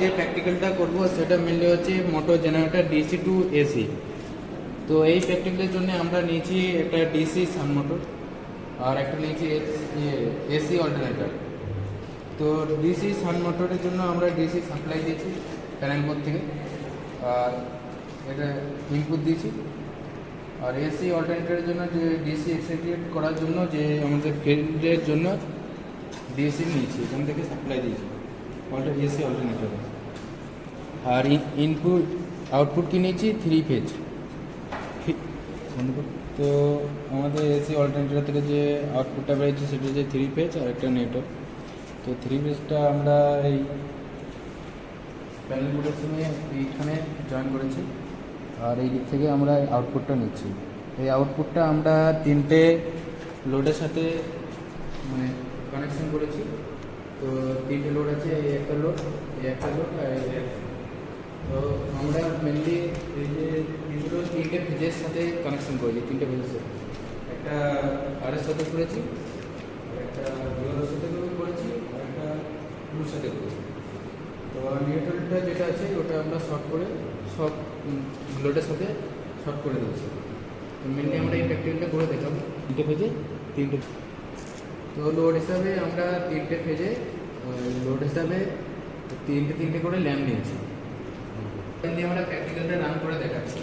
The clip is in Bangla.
যে প্র্যাকটিক্যালটা করব, সেটা মেনলি হচ্ছে motor generator DC to AC তো এই প্র্যাকটিক্যালের জন্য আমরা নিয়েছি একটা ডিসি সান মোটর আর একটা নিয়েছি এসি অল্টারনেটর তো ডিসি সান মোটরের জন্য আমরা ডিসি সাপ্লাই দিয়েছি প্যানেল বোর্ড থেকে, আর এটা ইনপুট দিয়েছি। আর এসি অল্টারনেটরের জন্য যে ডিসি এক্সিকিউট করার জন্য যে আমাদের ফিল্ডের জন্য ডিসি নিয়েছি, এখান থেকে সাপ্লাই দিয়েছি। অল্টার এসি অল্টারনেটরে আর ইনপুট আউটপুট কি নিয়েছি? থ্রি ফেজ তো আমাদের এসি অল্টারনেটর থেকে যে আউটপুটটা বেরিয়েছে সেটা হচ্ছে থ্রি পেজ আর একটা নেটওয়ার্ক তো থ্রি পেজটা আমরা এই প্যানেল বোর্ডের সঙ্গে এইখানে জয়েন করেছি। আর এই দিক থেকে আমরা আউটপুটটা নিচ্ছি। এই আউটপুটটা আমরা তিনটে লোডের সাথে মানে কানেকশন করেছি। তো তিনটে লোড আছে, এই একটা লোড এই একটা লোড আর এই তো আমরা মেনলি এই যে এগুলো তিনটে ফেজের সাথে কানেকশন করেছি, তিনটে ফেজের সাথে। একটা আর এর সাথে করেছি একটা জিওর সাথে করেছি আর একটা ব্লুর সাথে করেছি। তো নিউট্রালটা যেটা আছে, ওটা আমরা শর্ট করে সব লোডের সাথে শর্ট করে দিয়েছি। তো মেনলি আমরা এই প্র্যাকটিক্যালটা করে দেখলাম তিনটে ফেজে তিনটে তো লোড হিসাবে আমরা তিনটে ফেজে লোড হিসাবে তিনটে তিনটে করে ল্যাম্প নিয়েছি। আমরা প্র্যাকটিক্যালটা রান করে দেখাচ্ছি।